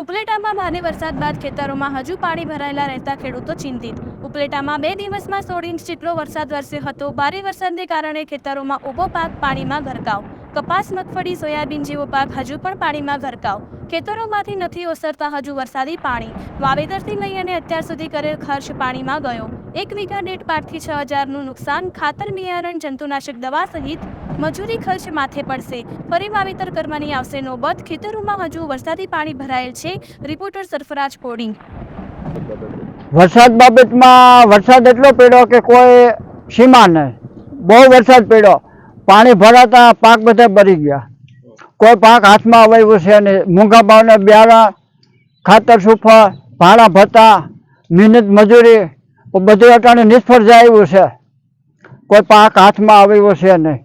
ઉપલેટામાં ભારે વરસાદ બાદ ખેતરોમાં હજુ પાણી ભરાયેલા રહેતા ખેડૂતો ચિંતિત. ઉપલેટામાં બે દિવસમાં સોળ ઇંચ જેટલો વરસાદ વરસ્યો હતો. ભારે વરસાદને કારણે ખેતરોમાં ઊભો પાક પાણીમાં ગરકાવ. કપાસ, મગફળી, સોયાબીન જેવો પાક હજુ પણ પાણીમાં ગરકાવ. ખેતરોમાંથી નથી ઓસરતા હજુ વરસાદી પાણી. વાવેતરથી લઈ અને અત્યાર સુધી કરેલ ખર્ચ પાણીમાં ગયો. એક વીઘા દીઠ પાંચથી છ હજારનું નુકસાન ખાતર બિયારણ જંતુનાશક દવા સહિત મજૂરી ખર્ચ માથે પડશે. ફરી વાવેતર કરવાની આવશે નોબત. ખેતરોમાં હજુ વરસાદી પાણી ભરાયેલ છે. રિપોર્ટર સરફરાજ કોડિંગ વરસાદ બાબતમાં વરસાદ એટલો પડ્યો કે કોઈ સીમા નહીં. બહુ વરસાદ પડ્યો. પાણી ભરાતા પાક બધા ભરી ગયા. કોઈ પાક હાથમાં આવ્યું છે નહીં. મૂંગા ભાવને બિયારણ ખાતર સુફા ભાડા ભત્તા, મહેનત મજૂરી બધું અટાણે નિષ્ફળ જાય એવું છે. કોઈ પાક હાથમાં આવ્યો છે નહીં.